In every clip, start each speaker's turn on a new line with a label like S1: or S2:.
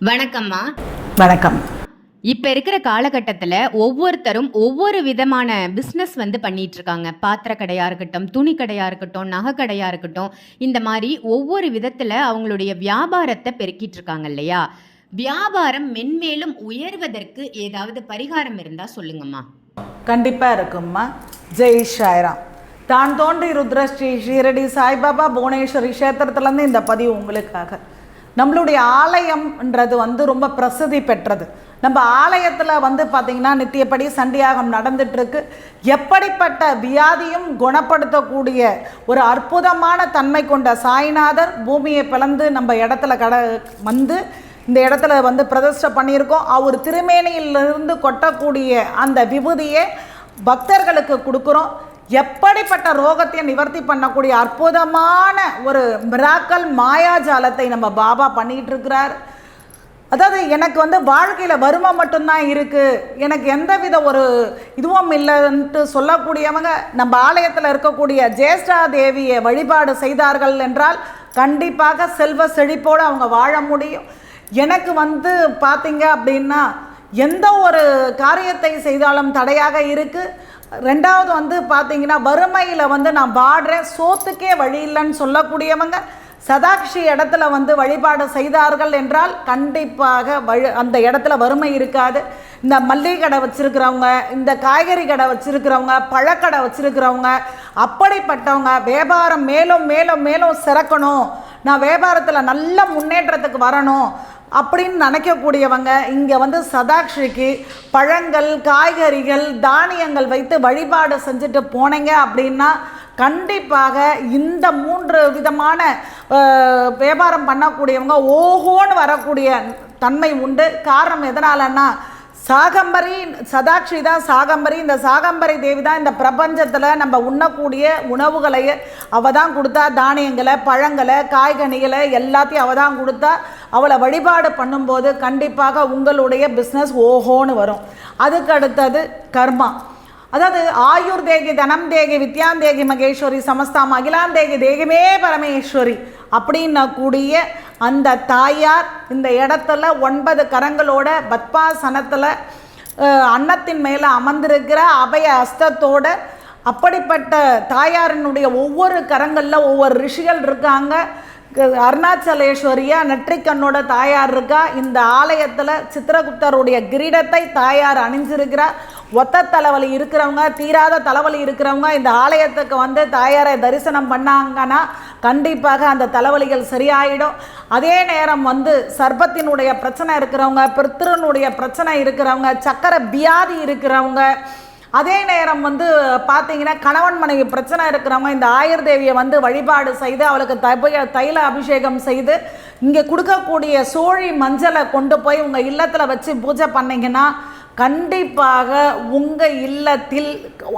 S1: வணக்கம்மா.
S2: வணக்கம்.
S1: இப்ப இருக்கிற காலகட்டத்துல ஒவ்வொருத்தரும் ஒவ்வொரு விதமான பிசினஸ் வந்து பண்ணிட்டு இருக்காங்க பாத்திர கடையா இருக்கட்டும் துணி கடையா இருக்கட்டும் நகை கடையா இருக்கட்டும் இந்த மாதிரி ஒவ்வொரு விதத்துல அவங்களுடைய வியாபாரத்தை பெருக்கிட்டு இருக்காங்க இல்லையா? வியாபாரம் மென்மேலும் உயர்வதற்கு ஏதாவது பரிகாரம் இருந்தா சொல்லுங்கம்மா.
S2: கண்டிப்பாக இருக்கும்மா. ஜெய் ஷாய்ராம். தான் தோன்றி ருத்ர ஸ்ரீ ஷீரடி சாய்பாபா புவனேஸ்வரி க்ஷேத்திரத்துலேருந்து இந்த பதிவு உங்களுக்காக. நம்மளுடைய ஆலயம்ன்றது வந்து ரொம்ப பிரசித்தி பெற்றது. நம்ம ஆலயத்தில் வந்து பார்த்திங்கன்னா நித்தியப்படி சண்டியாகம் நடந்துட்டுருக்கு. எப்படிப்பட்ட வியாதியும் குணப்படுத்தக்கூடிய ஒரு அற்புதமான தன்மை கொண்ட சாய்நாதர் பூமியை பிளந்து நம்ம இடத்துல கட வந்து இந்த இடத்துல வந்து பிரதிஷ்டை பண்ணியிருக்கோம். அவர் திருமேனியிலிருந்து கொட்டக்கூடிய அந்த விபூதியை பக்தர்களுக்கு கொடுக்குறோம். எப்படிப்பட்ட ரோகத்தையும் நிவர்த்தி பண்ணக்கூடிய அற்புதமான ஒரு மிராக்கல் மாயாஜாலத்தை நம்ம பாபா பண்ணிகிட்டு இருக்கிறார். அதாவது எனக்கு வந்து வாழ்க்கையில் வறுமை மட்டும்தான் இருக்குது எனக்கு எந்த வித ஒரு இதுவும் இல்லைன்ட்டு சொல்லக்கூடியவங்க நம்ம ஆலயத்தில் இருக்கக்கூடிய ஜேஷ்டா தேவியை வழிபாடு செய்தார்கள் என்றால் கண்டிப்பாக செல்வ செழிப்போடு அவங்க வாழ முடியும். எனக்கு வந்து பார்த்தீங்க அப்படின்னா எந்த ஒரு காரியத்தை செய்தாலும் தடையாக இருக்குது ரெண்டாவது வந்து பார்த்தீங்கன்னா வறுமையில் வந்து நான் பாடுறேன் சோத்துக்கே வழி இல்லைன்னு சொல்லக்கூடியவங்க சதாக்ஷி இடத்துல வந்து வழிபாடு செய்தார்கள் என்றால் கண்டிப்பாக வழி அந்த இடத்துல வறுமை இருக்காது. இந்த மல்லிகை கடை வச்சுருக்கிறவங்க இந்த காய்கறி கடை வச்சுருக்கிறவங்க பழக்கடை வச்சுருக்கிறவங்க அப்படிப்பட்டவங்க வியாபாரம் மேலும் மேலும் மேலும் சிறக்கணும். நான் வியாபாரத்தில் நல்ல முன்னேற்றத்துக்கு வரணும். அப்படின்னு நினைக்கக்கூடியவங்க இங்கே வந்து சதாக்ஷிக்கு பழங்கள் காய்கறிகள் தானியங்கள் வைத்து வழிபாடு செஞ்சுட்டு போனீங்க அப்படின்னா கண்டிப்பாக இந்த மூன்று விதமான வியாபாரம் பண்ணக்கூடியவங்க ஓஹோன்னு வரக்கூடிய தன்மை உண்டு. காரணம் எதனாலன்னா சாகம்பரி சதாட்சி தான் சாகம்பரி. இந்த சாகம்பரி தேவி தான் இந்த பிரபஞ்சத்தில் நம்ம உண்ணக்கூடிய உணவுகளை அவள் தான் கொடுத்தா தானியங்களை பழங்களை காய்கனிகளை எல்லாத்தையும் அவள் தான் கொடுத்தா அவளை வழிபாடு பண்ணும்போது கண்டிப்பாக உங்களுடைய பிஸ்னஸ் ஓஹோன்னு வரும். அதுக்கு அடுத்தது கர்மா. அதாவது ஆயுர் தேகி தனம் தேகி வித்யான் தேகி மகேஸ்வரி சமஸ்தாம் அகிலாந்தேகி தேகிமே பரமேஸ்வரி அப்படின்னா கூடிய அந்த தாயார் இந்த இடத்துல ஒன்பது கரங்களோட பத்மாசனத்தில் அன்னத்தின் மேலே அமர்ந்திருக்கிற அபய அஸ்தத்தோட அப்படிப்பட்ட தாயாரினுடைய ஒவ்வொரு கரங்களில் ஒவ்வொரு ரிஷிகள் இருக்காங்க. க- அருணாச்சலேஸ்வரியா நெற்றிக்கண்ணோட தாயார் இருக்கா. இந்த ஆலயத்தில் சித்திரகுப்தருடைய கிரீடத்தை தாயார் அணிஞ்சிருக்கிறார். ஒத்த தலைவலி இருக்கிறவங்க தீராத தலைவலி இருக்கிறவங்க இந்த ஆலயத்துக்கு வந்து தாயாரை தரிசனம் பண்ணாங்கன்னா கண்டிப்பாக அந்த தலைவலிகள் சரியாயிடும். அதே நேரம் வந்து சர்பத்தினுடைய பிரச்சனை இருக்கிறவங்க பிருத்திரனுடைய பிரச்சனை இருக்கிறவங்க சக்கரை வியாதி இருக்கிறவங்க அதே நேரம் வந்து பார்த்தீங்கன்னா கணவன் மனைவி பிரச்சனை இருக்கிறவங்க இந்த ஆயுர் தேவியை வந்து வழிபாடு செய்து அவளுக்கு தைய தைல அபிஷேகம் செய்து இங்கே கொடுக்கக்கூடிய சோழி மஞ்சளை கொண்டு போய் உங்கள் இல்லத்தில் வச்சு பூஜை பண்ணிங்கன்னா கண்டிப்பாக உங்கள் இல்லத்தில்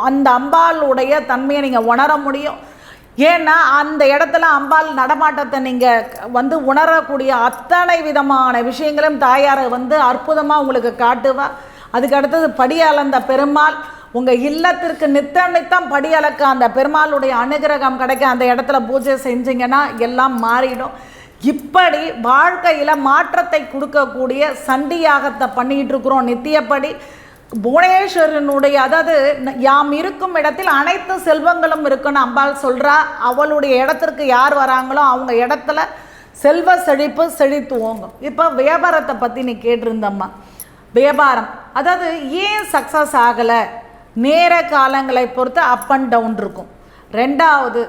S2: அந்த அம்பாளுடைய தன்மையை நீங்கள் உணர முடியும். ஏன்னா அந்த இடத்துல அம்பாள் நடமாட்டத்தை நீங்கள் வந்து உணரக்கூடிய அத்தனை விதமான விஷயங்களும் தாயாரை வந்து அற்புதமாக உங்களுக்கு காட்டுவா. அதுக்கு அடுத்தது படி அளந்த பெருமாள். உங்கள் இல்லத்திற்கு நித்த நித்தம் படி அளக்க அந்த பெருமாளுடைய அனுகிரகம் கிடைக்க அந்த இடத்துல பூஜை செஞ்சீங்கன்னா எல்லாம் மாறிடும். இப்படி வாழ்க்கையில் மாற்றத்தை கொடுக்கக்கூடிய சண்டியாகத்தை பண்ணிகிட்டு இருக்கிறோம். நித்தியப்படி புவனேஸ்வரனுடைய அதாவது யாம் இருக்கும் இடத்தில் அனைத்து செல்வங்களும் இருக்குன்னு அம்பாள் சொல்கிறா அவளுடைய இடத்திற்கு யார் வராங்களோ அவங்க இடத்துல செல்வ செழிப்பு செழித்துவோங்க இப்போ வியாபாரத்தை பற்றி நீ கேட்டிருந்தம்மா. வியாபாரம் அதாவது ஏன் சக்ஸஸ் ஆகலை? நேர காலங்களை பொறுத்து அப் அண்ட் டவுன் இருக்கும். ரெண்டாவது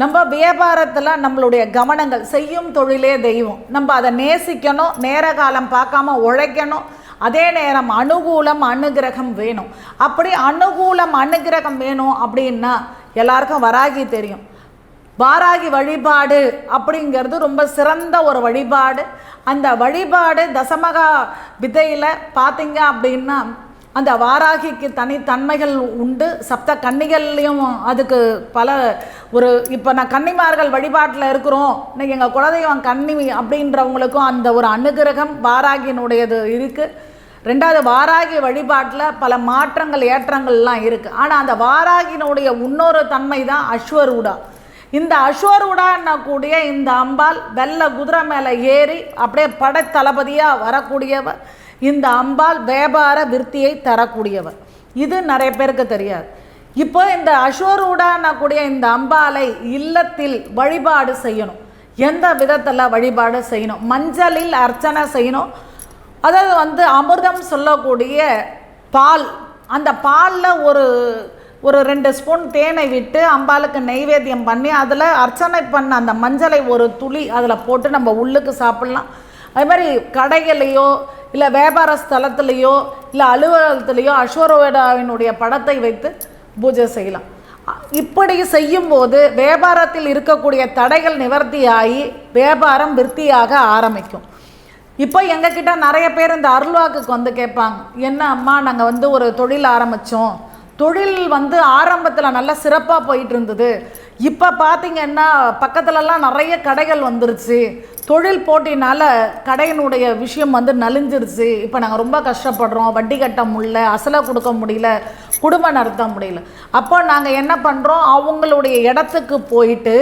S2: நம்ம வியாபாரத்தில் நம்மளுடைய கவனங்கள் செய்யும் தொழிலே தெய்வம். நம்ம அதை நேசிக்கணும் நேர காலம் பார்க்காம உழைக்கணும். அதே நேரம் அனுகூலம் அனுகிரகம் வேணும். அப்படி அனுகூலம் அனுகிரகம் வேணும் அப்படின்னா எல்லாருக்கும் வராகி தெரியும். வாராகி வழிபாடு அப்படிங்கிறது ரொம்ப சிறந்த ஒரு வழிபாடு. அந்த வழிபாடு தசமகா விதையில் பார்த்தீங்க அப்படின்னா அந்த வாராகிக்கு தனித்தன்மைகள் உண்டு. சப்த கன்னிகள்லையும் அதுக்கு பல ஒரு இப்போ நான் கன்னிமார்கள் வழிபாட்டில் இருக்கிறோம். இன்னைக்கு எங்கள் குலதெய்வம் கன்னி அப்படின்றவங்களுக்கும் அந்த ஒரு அனுகிரகம் வாராகியினுடையது இருக்குது ரெண்டாவது வாராகி வழிபாட்டில் பல மாற்றங்கள் ஏற்றங்கள்லாம் இருக்குது ஆனால் அந்த வாராகினுடைய இன்னொரு தன்மை தான் அஸ்வரூடா. இந்த அஸ்வருடான கூடிய இந்த அம்பாள் வெள்ளை குதிரை மேலே ஏறி அப்படியே படைத்தளபதியாக வரக்கூடியவர் இந்த அம்பாள் வியாபார விருத்தியை தரக்கூடியவர் இது நிறைய பேருக்கு தெரியாது. இப்போ இந்த அஸ்வரூடான இந்த அம்பாளை இல்லத்தில் வழிபாடு செய்யணும். எந்த விதத்தில் வழிபாடு செய்யணும்? மஞ்சளில் அர்ச்சனை செய்யணும். அதாவது வந்து அமிர்தம் சொல்லக்கூடிய பால். அந்த பாலில் ஒரு ஒரு ரெண்டு ஸ்பூன் தேனை விட்டு அம்பாளுக்கு நெய்வேத்தியம் பண்ணி அதில் அர்ச்சனை பண்ண அந்த மஞ்சளை ஒரு துளி அதில் போட்டு நம்ம உள்ளுக்கு சாப்பிட்லாம். அது மாதிரி கடைகளையோ இல்லை வியாபார ஸ்தலத்துலேயோ இல்லை அலுவலகத்துலேயோ அஸ்வரோடாவினுடைய படத்தை வைத்து பூஜை செய்யலாம். இப்படி செய்யும்போது வியாபாரத்தில் இருக்கக்கூடிய தடைகள் நிவர்த்தியாகி வியாபாரம் விற்த்தியாக ஆரம்பிக்கும். இப்போ எங்ககிட்ட நிறைய பேர் இந்த அருள்வாக்குக்கு வந்து கேட்பாங்க. என்ன அம்மா நாங்கள் வந்து ஒரு தொழில் ஆரம்பித்தோம் தொழில் வந்து ஆரம்பத்தில் நல்லா சிறப்பாக போயிட்டு இருந்தது இப்போ பார்த்தீங்கன்னா பக்கத்துலலாம் நிறைய கடைகள் வந்துருச்சு. தொழில் போட்டினால கடையினுடைய விஷயம் வந்து நலிஞ்சிருச்சு. இப்போ நாங்கள் ரொம்ப கஷ்டப்படுறோம். வட்டி கட்ட முடியல அசலை கொடுக்க முடியல குடும்பம் நடத்த முடியல. அப்போ நாங்கள் என்ன பண்ணுறோம் அவங்களுடைய இடத்துக்கு போயிட்டு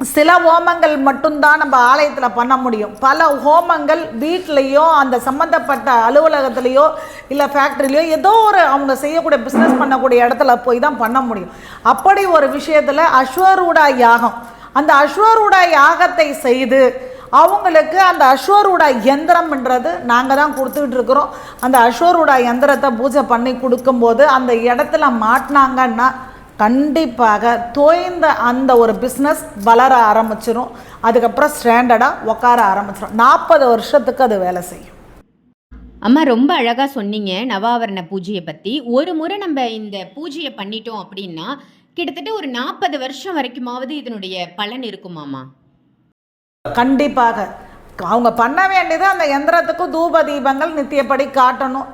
S2: சில ஹோமங்கள் மட்டும்தான் நம்ம ஆலயத்தில் பண்ண முடியும். பல ஹோமங்கள் வீட்லேயோ அந்த சம்மந்தப்பட்ட அலுவலகத்துலேயோ இல்லை ஃபேக்ட்ரிலையோ ஏதோ ஒரு அவங்க செய்யக்கூடிய பிஸ்னஸ் பண்ணக்கூடிய இடத்துல போய் தான் பண்ண முடியும். அப்படி ஒரு விஷயத்தில் அஸ்வரூடா யாகம். அந்த அஸ்வரூடா யாகத்தை செய்து அவங்களுக்கு அந்த அஸ்வரூடா யந்திரம்ன்றது நாங்கள் தான் கொடுத்துக்கிட்டு இருக்கிறோம். அந்த அஸ்வரூடா யந்திரத்தை பூஜை பண்ணி கொடுக்கும்போது அந்த இடத்துல மாட்டினாங்கன்னா கண்டிப்பாக தோய்ந்த அந்த ஒரு பிஸ்னஸ் வளர ஆரம்பிச்சிரும். அதுக்கப்புறம் ஸ்டாண்டர்டாக உட்கார ஆரம்பிச்சிடும் நாற்பது வருஷத்துக்கு அது வேலை செய்யும்.
S1: அம்மா ரொம்ப அழகாக சொன்னீங்க நவாவரண பூஜையை பற்றி ஒரு முறை நம்ம இந்த பூஜையை பண்ணிட்டோம் அப்படின்னா கிட்டத்தட்ட ஒரு நாற்பது வருஷம் வரைக்குமாவது இதனுடைய பலன் இருக்குமாமா
S2: கண்டிப்பாக. அவங்க பண்ண வேண்டியது அந்த யந்திரத்துக்கு தூப தீபங்கள் நித்தியப்படி காட்டணும்.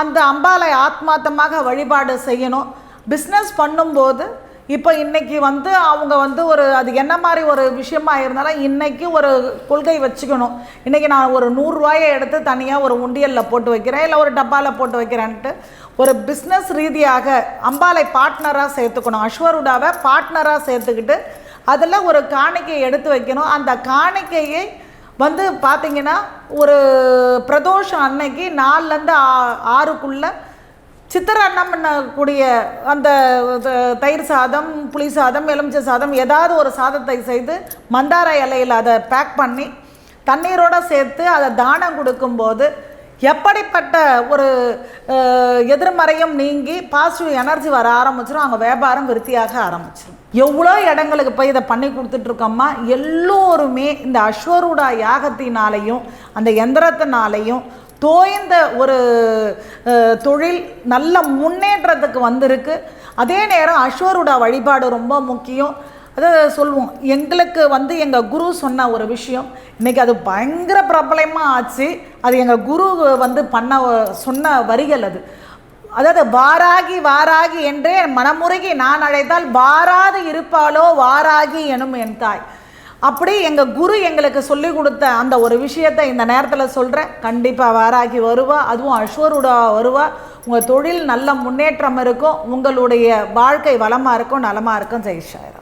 S2: அந்த அம்பாலை ஆத்மார்த்தமாக வழிபாடு செய்யணும். பிஸ்னஸ் பண்ணும்போது இப்போ இன்றைக்கி வந்து அவங்க வந்து ஒரு அது என்ன மாதிரி ஒரு விஷயமா இருந்தாலும் இன்றைக்கி ஒரு கொள்கை வச்சுக்கணும். இன்றைக்கி நான் ஒரு நூறுரூவாயை எடுத்து தனியாக ஒரு உண்டியலில் போட்டு வைக்கிறேன் இல்லை ஒரு டப்பாவில் போட்டு வைக்கிறேன்ட்டு ஒரு பிஸ்னஸ் ரீதியாக அம்பாலை பார்ட்னராக சேர்த்துக்கணும். அஸ்வருடாவை பார்ட்னராக சேர்த்துக்கிட்டு அதில் ஒரு காணிக்கையை எடுத்து வைக்கணும். அந்த காணிக்கையை வந்து பார்த்திங்கன்னா ஒரு பிரதோஷம் அன்னைக்கு நாலுலேருந்து ஆறுக்குள்ளே சித்திர அன்னம் பண்ணக்கூடிய அந்த த- தயிர் சாதம் புளி சாதம் எலுமிச்சை சாதம் ஏதாவது ஒரு சாதத்தை செய்து மந்தார இலையில் அதை பேக் பண்ணி தண்ணீரோடு சேர்த்து அதை தானம் கொடுக்கும்போது எப்படிப்பட்ட ஒரு எதிர்மறையும் நீங்கி பாசிட்டிவ் எனர்ஜி வர ஆரம்பிச்சிடும் அவங்க வியாபாரம் விருத்தியாக ஆரம்பிச்சிடும் எவ்வளோ இடங்களுக்கு போய் இதை பண்ணி கொடுத்துட்ருக்கோம்மா? எல்லோருமே இந்த அஸ்வரூடா யாகத்தினாலையும் அந்த யந்திரத்தினாலையும் தோய்ந்த ஒரு தொழில் நல்ல முன்னேற்றத்துக்கு வந்திருக்கு. அதே நேரம் அஸ்வருடா வழிபாடு ரொம்ப முக்கியம். அதை சொல்லுவோம் எங்களுக்கு வந்து எங்கள் குரு சொன்ன ஒரு விஷயம் இன்றைக்கி அது பயங்கர பிரபலமாக ஆச்சு. அது எங்கள் குரு வந்து பண்ண சொன்ன வரிகள் அது. அதாவது வாராகி வாராகி என்றே மனமுருகி நான் அழைத்தால் வாராது இருப்பாளோ வாராகி எனும் என் தாய். அப்படி எங்கள் குரு எங்களுக்கு சொல்லி கொடுத்த அந்த ஒரு விஷயத்தை இந்த நேரத்தில் சொல்கிறேன் கண்டிப்பாக வாராகி வருவா அதுவும் அஸ்வருடா வருவா. உங்கள் தொழில் நல்ல முன்னேற்றம் இருக்கும் உங்களுடைய வாழ்க்கை வளமாக இருக்கும் நலமாக இருக்கும் ஜெய்ஷாயரா